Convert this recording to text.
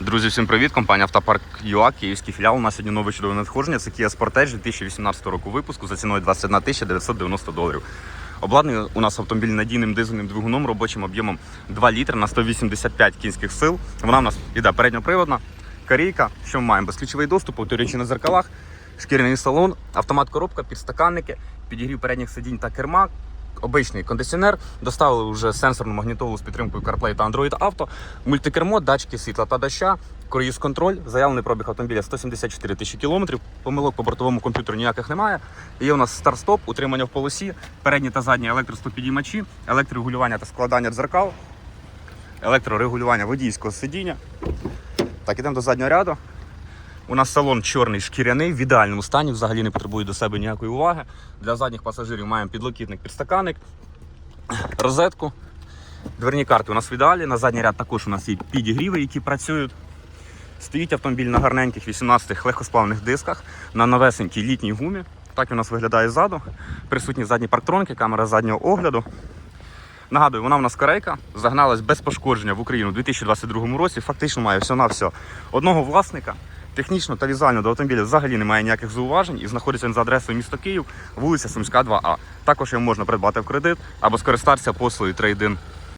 Друзі, всім привіт! Компанія Автопарк ЮА, київський філіал. У нас сьогодні нове чудове надходження. Це Kia Sportage 2018 року випуску за ціною 21 тисяча 990 доларів. Обладнаний у нас автомобіль надійним дизельним двигуном, робочим об'ємом 2 літри на 185 кінських сил. Вона у нас іде передньоприводна, корейка. Що ми маємо? Безключовий доступ, повторюючи на зеркалах, шкіряний салон, автомат коробка, підстаканники, підігрів передніх сидінь та керма, обичний кондиціонер, доставили вже сенсорну магнітолу з підтримкою CarPlay та Android Auto, мультикермо, датчики світла та доща, круїз контроль, заявлений пробіг автомобіля 174 тисячі кілометрів, помилок по бортовому комп'ютеру ніяких немає. Є у нас старт-стоп, утримання в полосі, передні та задні електростопідіймачі, електрорегулювання та складання дзеркал, електрорегулювання водійського сидіння. Так, ідемо до заднього ряду. У нас салон чорний шкіряний, в ідеальному стані, взагалі не потребує до себе ніякої уваги. Для задніх пасажирів маємо підлокітник, підстаканник, розетку. Дверні карти у нас в ідеалі. На задній ряд також у нас є підігріви, які працюють. Стоїть автомобіль на гарненьких 18-х легкосплавних дисках на новесенькій літній гумі. Так у нас виглядає ззаду. Присутні задні парктроники, камера заднього огляду. Нагадую, вона в нас корейка, загналась без пошкодження в Україну у 2022 році. Фактично має все на все одного власника. Технічно та візуально до автомобіля взагалі немає ніяких зауважень і знаходиться він за адресою міста Київ, вулиця Сумська, 2А. Також його можна придбати в кредит або скористатися послугою трейдин.